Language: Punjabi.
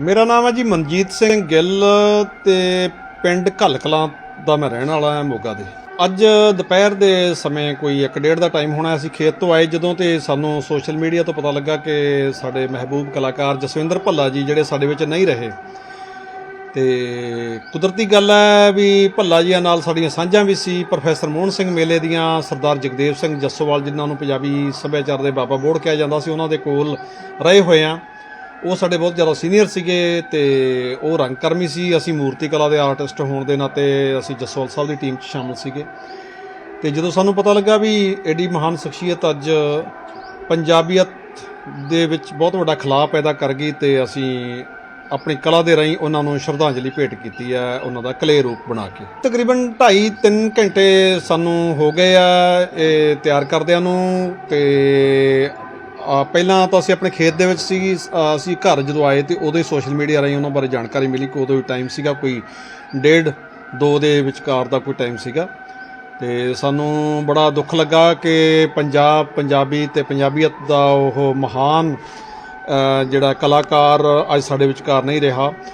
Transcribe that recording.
ਮੇਰਾ ਨਾਮ ਹੈ ਜੀ ਮਨਜੀਤ ਸਿੰਘ ਗਿੱਲ ਤੇ ਪਿੰਡ ਘਲਕਲਾਂ ਦਾ ਮੈਂ ਰਹਿਣ ਵਾਲਾ ਹਾਂ ਮੋਗਾ ਦੇ। ਅੱਜ ਦੁਪਹਿਰ ਦੇ ਸਮੇਂ ਕੋਈ 1:30 ਦਾ ਟਾਈਮ ਹੋਣਾ ਅਸੀਂ ਖੇਤ ਤੋਂ ਆਏ ਜਦੋਂ ਤੇ ਸਾਨੂੰ ਸੋਸ਼ਲ ਮੀਡੀਆ ਤੋਂ ਪਤਾ ਲੱਗਾ ਕਿ ਸਾਡੇ ਮਹਿਬੂਬ ਕਲਾਕਾਰ ਜਸਵਿੰਦਰ ਭੱਲਾ ਜੀ ਜਿਹੜੇ ਸਾਡੇ ਵਿੱਚ ਨਹੀਂ ਰਹੇ। ਤੇ ਕੁਦਰਤੀ ਗੱਲ ਹੈ ਵੀ ਭੱਲਾ ਜੀਆਂ ਨਾਲ ਸਾਡੀਆਂ ਸਾਂਝਾਂ ਵੀ ਸੀ, ਪ੍ਰੋਫੈਸਰ ਮੋਹਨ ਸਿੰਘ ਮੇਲੇ ਦੀਆਂ, ਸਰਦਾਰ ਜਗਦੇਵ ਸਿੰਘ ਜੱਸੋਵਾਲ ਜਿਨ੍ਹਾਂ ਨੂੰ ਪੰਜਾਬੀ ਸੱਭਿਆਚਾਰ ਦੇ ਬਾਬਾ ਬੋੜ ਕਿਹਾ ਜਾਂਦਾ ਸੀ, ਉਹਨਾਂ ਦੇ ਕੋਲ ਰਹੇ ਹੋਏ ਆ ਉਹ ਸਾਡੇ ਬਹੁਤ ਜ਼ਿਆਦਾ ਸੀਨੀਅਰ ਸੀਗੇ ਤੇ ਉਹ ਰੰਗਕਰਮੀ ਸੀ। ਅਸੀਂ ਮੂਰਤੀ ਕਲਾ ਦੇ ਆਰਟਿਸਟ ਹੋਣ ਦੇ ਨਾਤੇ ਅਸੀਂ ਜਸਵਾਲ ਸਾਹਿਬ ਦੀ ਟੀਮ 'ਚ ਸ਼ਾਮਲ ਸੀਗੇ। ਤੇ ਜਦੋਂ ਸਾਨੂੰ ਪਤਾ ਲੱਗਾ ਵੀ ਐਡੀ ਮਹਾਨ ਸ਼ਖਸੀਅਤ ਅੱਜ ਪੰਜਾਬੀਅਤ ਦੇ ਵਿੱਚ ਬਹੁਤ ਵੱਡਾ ਖਲਾਅ ਪੈਦਾ ਕਰ ਗਈ ਤੇ ਅਸੀਂ ਆਪਣੀ ਕਲਾ ਦੇ ਰਾਹੀਂ ਉਹਨਾਂ ਨੂੰ ਸ਼ਰਧਾਂਜਲੀ ਭੇਟ ਕੀਤੀ ਹੈ, ਉਹਨਾਂ ਦਾ ਕਲੇ ਰੂਪ ਬਣਾ ਕੇ। ਤਕਰੀਬਨ 2.5 3 ਘੰਟੇ ਸਾਨੂੰ ਹੋ ਗਏ ਆ ਇਹ ਤਿਆਰ ਕਰਦਿਆਂ ਨੂੰ ਤੇ ਪਹਿਲਾਂ ਤਾਂ ਅਸੀਂ ਆਪਣੇ ਖੇਤ ਦੇ ਵਿੱਚ ਸੀ ਅਸੀਂ ਘਰ ਜਦੋਂ ਆਏ ਤੇ ਉਦੋਂ ਹੀ ਸੋਸ਼ਲ ਮੀਡੀਆ ਰਾਹੀਂ ਉਹਨਾਂ ਬਾਰੇ ਜਾਣਕਾਰੀ ਮਿਲੀ ਕਿ ਉਦੋਂ ਵੀ ਟਾਈਮ ਸੀਗਾ ਕੋਈ ਡੇਢ ਦੋ ਦੇ ਵਿਚਕਾਰ ਦਾ ਕੋਈ ਟਾਈਮ ਸੀਗਾ। ਤੇ ਸਾਨੂੰ ਬੜਾ ਦੁੱਖ ਲੱਗਾ ਕਿ ਪੰਜਾਬ, ਪੰਜਾਬੀ ਤੇ ਪੰਜਾਬੀਅਤ ਦਾ ਉਹ ਮਹਾਨ ਜਿਹੜਾ ਕਲਾਕਾਰ ਅੱਜ ਸਾਡੇ ਵਿਚਕਾਰ ਨਹੀਂ ਰਿਹਾ।